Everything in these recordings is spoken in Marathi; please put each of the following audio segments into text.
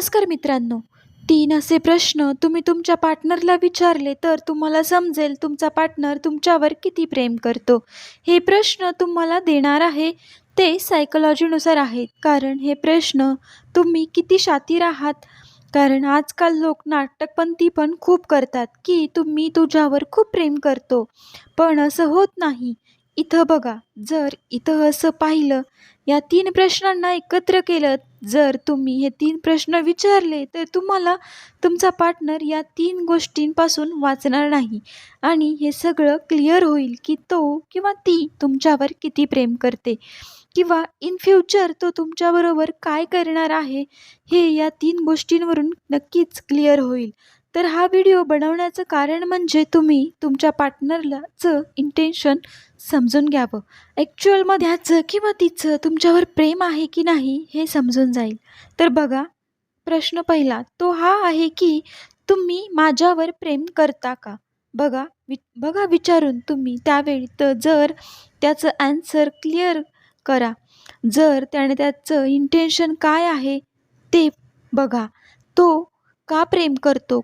नमस्कार मित्रांनो. तीन असे प्रश्न तुम्ही तुमच्या पार्टनरला विचारले तर तुम्हाला समजेल तुमचा पार्टनर तुमच्यावर किती प्रेम करतो. हे प्रश्न तुम्हाला देणार आहे ते सायकोलॉजीनुसार आहेत. कारण हे प्रश्न तुम्ही किती शातीर आहात? कारण आजकाल लोक नाटकपंथी पण खूप करतात की तुम्ही तुझ्यावर खूप प्रेम करतो. पण असं होत नाही. इथं बघा जर इथं असं पाहिलं या तीन प्रश्नांना एकत्र केलं जर तुम्ही हे तीन प्रश्न विचारले तर तुम्हाला तुमचा पार्टनर या तीन गोष्टींपासून वाचणार नाही. आणि हे सगळं क्लिअर होईल की तो किंवा ती तुमच्यावर किती प्रेम करते. किंवा इन फ्युचर तो तुमच्याबरोबर काय करणार आहे हे या तीन गोष्टींवरून नक्कीच क्लिअर होईल. तर हा व्हिडिओ बनवण्याचं कारण म्हणजे तुम्ही तुमच्या पार्टनरलाचं इंटेन्शन समजून घ्यावं. ॲक्च्युअलमध्ये ह्याचं किंवा तिचं तुमच्यावर प्रेम आहे की नाही हे समजून जाईल. तर बघा प्रश्न पहिला तो हा आहे की तुम्ही माझ्यावर प्रेम करता का? बघा वि बघा विचारून तुम्ही त्यावेळी तर जर त्याचं ॲन्सर क्लिअर करा जर त्याने त्याचं इंटेन्शन काय आहे ते बघा. तो का प्रेम करतो?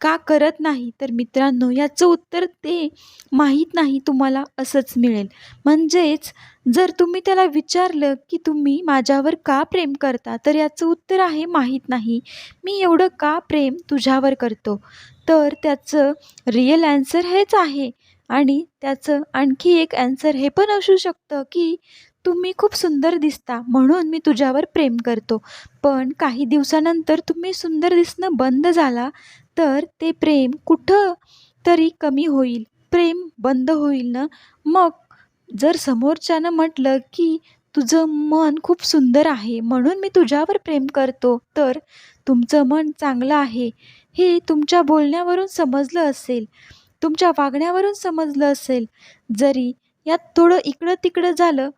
का करत नाही? तर मित्रांनो याचं उत्तर ते माहीत नाही तुम्हाला असंच मिळेल. म्हणजेच जर तुम्ही त्याला विचारलं की तुम्ही माझ्यावर का प्रेम करता तर याचं उत्तर आहे माहीत नाही. मी एवढं का प्रेम तुझ्यावर करतो? तर त्याचं रिअल ॲन्सर हेच आहे. आणि त्याचं आणखी एक ॲन्सर हे पण असू शकतं की तुम्ही खूप सुंदर दिसता म्हणून मी तुझ्यावर प्रेम करतो. पण काही दिवसानंतर तुम्ही सुंदर दिसणं बंद झाला तर ते प्रेम कुठं तरी कमी होईल. प्रेम बंद होईल ना? मग जर समोरच्यानं म्हटलं की तुझं मन खूप सुंदर आहे म्हणून मी तुझ्यावर प्रेम करतो तर तुमचं मन चांगलं आहे हे तुमच्या बोलण्यावरून समजलं असेल तुमच्या वागण्यावरून समजलं असेल. जरी यात थोडं इकडं तिकडं झालं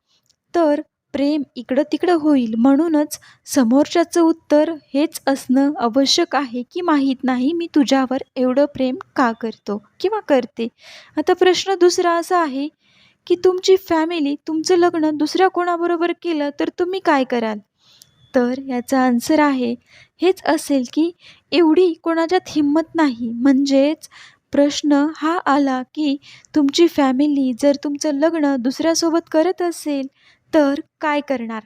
तर प्रेम इकडं तिकडं होईल म्हणूनच समोरच्याचं उत्तर हेच असणं आवश्यक आहे की माहीत नाही मी तुझ्यावर एवढं प्रेम का करतो किंवा करते? आता प्रश्न दुसरा असा आहे की तुमची फॅमिली तुमचं लग्न दुसऱ्या कोणाबरोबर केलं तर तुम्ही काय कराल? तर याचा आन्सर आहे हेच असेल की एवढी कोणाच्यात हिंमत नाही. म्हणजेच प्रश्न हा आला की तुमची फॅमिली जर तुमचं लग्न दुसऱ्यासोबत करत असेल तर काय करणार?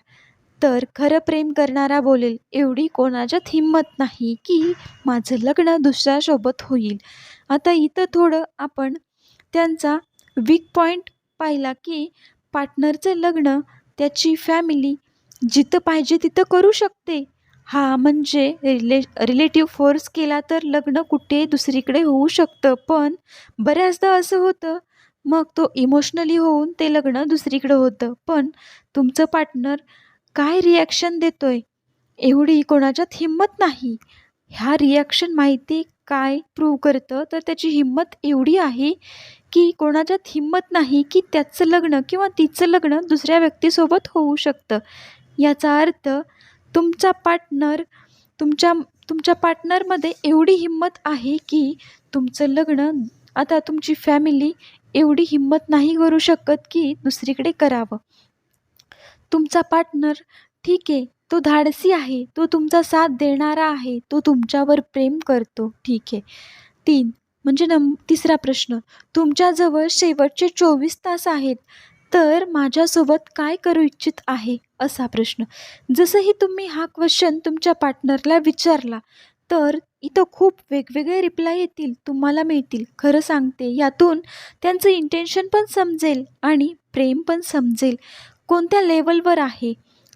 तर खरं प्रेम करणारा बोलेल एवढी कोणाच्यात हिंमत नाही की माझं लग्न दुसऱ्यासोबत होईल. आता इथं थोडं आपण त्यांचा वीक पॉईंट पाहिला की पार्टनरचं लग्न त्याची फॅमिली जिथं पाहिजे तिथं करू शकते. हा म्हणजे रिले रिलेटिव्ह फोर्स केला तर लग्न कुठे दुसरीकडे होऊ शकतं. पण बऱ्याचदा असं होतं मग तो इमोशनली होऊन ते लग्न दुसरीकडं होतं. पण तुमचं पार्टनर काय रिॲक्शन देतो आहे एवढी कोणाच्यात हिंमत नाही. ह्या रिॲक्शन माहिती काय प्रूव्ह करतं? तर त्याची हिंमत एवढी आहे की कोणाच्यात हिंमत नाही की त्याचं लग्न किंवा तिचं लग्न दुसऱ्या व्यक्तीसोबत होऊ शकतं. याचा अर्थ तुमचा पार्टनर तुमच्या तुमच्या पार्टनरमध्ये एवढी हिंमत आहे की तुमचं लग्न आता तुमची फॅमिली एवढी हिंमत नाही करू शकत की दुसरीकडे करावं. तुमचा पार्टनर ठीक आहे तो धाडसी आहे तो तुमचा साथ देणारा आहे तो तुमच्यावर प्रेम करतो ठीक आहे. तीन म्हणजे नम तिसरा प्रश्न तुमच्याजवळ शेवटचे चोवीस तास आहेत तर माझ्यासोबत काय करू इच्छित आहे? असा प्रश्न. जसंही तुम्ही हा क्वेश्चन तुमच्या पार्टनरला विचारला तर इथं खूप वेगवेगळे रिप्लाय येतील तुम्हाला मिळतील. खरं सांगते यातून त्यांचं इंटेन्शन पण समजेल आणि प्रेम पण समजेल. कोणत्या लेवलवर आहे?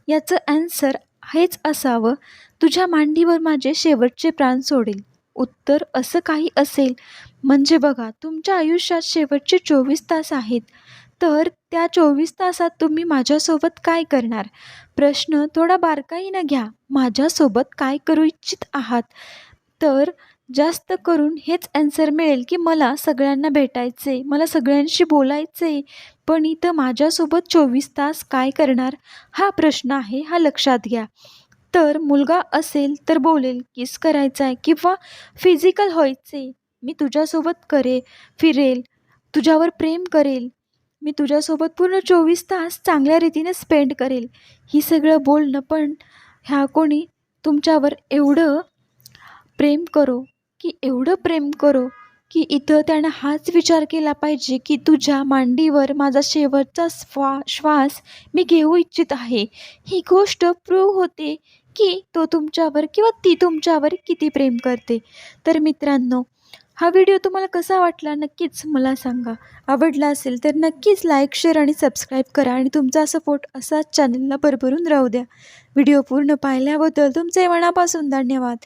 याचं ॲन्सर हेच असावं. तुझ्या मांडीवर माझे शेवटचे प्राण सोडेल. उत्तर असं काही असेल. म्हणजे बघा तुमच्या आयुष्यात शेवटचे चोवीस तास आहेत. तर त्या चोवीस तासात तुम्ही माझ्यासोबत काय करणार? प्रश्न थोडा बारकाईनं घ्या. माझ्यासोबत काय करू इच्छित आहात? तर जास्त करून हेच ॲन्सर मिळेल की मला सगळ्यांना भेटायचे मला सगळ्यांशी बोलायचे पण इथं माझ्यासोबत चोवीस तास काय करणार? हा प्रश्न आहे हा लक्षात घ्या. तर मुलगा असेल तर बोलेल किस करायचा आहे किंवा फिजिकल व्हायचे मी तुझ्यासोबत करे फिरेल तुझ्यावर प्रेम करेल. मी तुझ्यासोबत पूर्ण चोवीस तास चांगल्या रीतीने स्पेंड करेल. ही सगळं बोलणं पण ह्या कोणी तुमच्यावर एवढं प्रेम करो की एवढं प्रेम करो की इथं त्यानं हाच विचार केला पाहिजे की तुझ्या मांडीवर माझा शेवटचा स्वा श्वास मी घेऊ इच्छित आहे. ही गोष्ट प्रूव्ह होते की तो तुमच्यावर किंवा ती तुमच्यावर किती प्रेम करते. तर मित्रांनो हा व्हिडिओ तुम्हाला कसा वाटला नक्कीच मला सांगा. आवडला असेल तर नक्कीच लाईक शेअर आणि सबस्क्राईब करा आणि तुमचा सपोर्ट असाच चॅनलला भरभरून राहू द्या. व्हिडिओ पूर्ण पाहिल्याबद्दल तुमचे मनापासून धन्यवाद.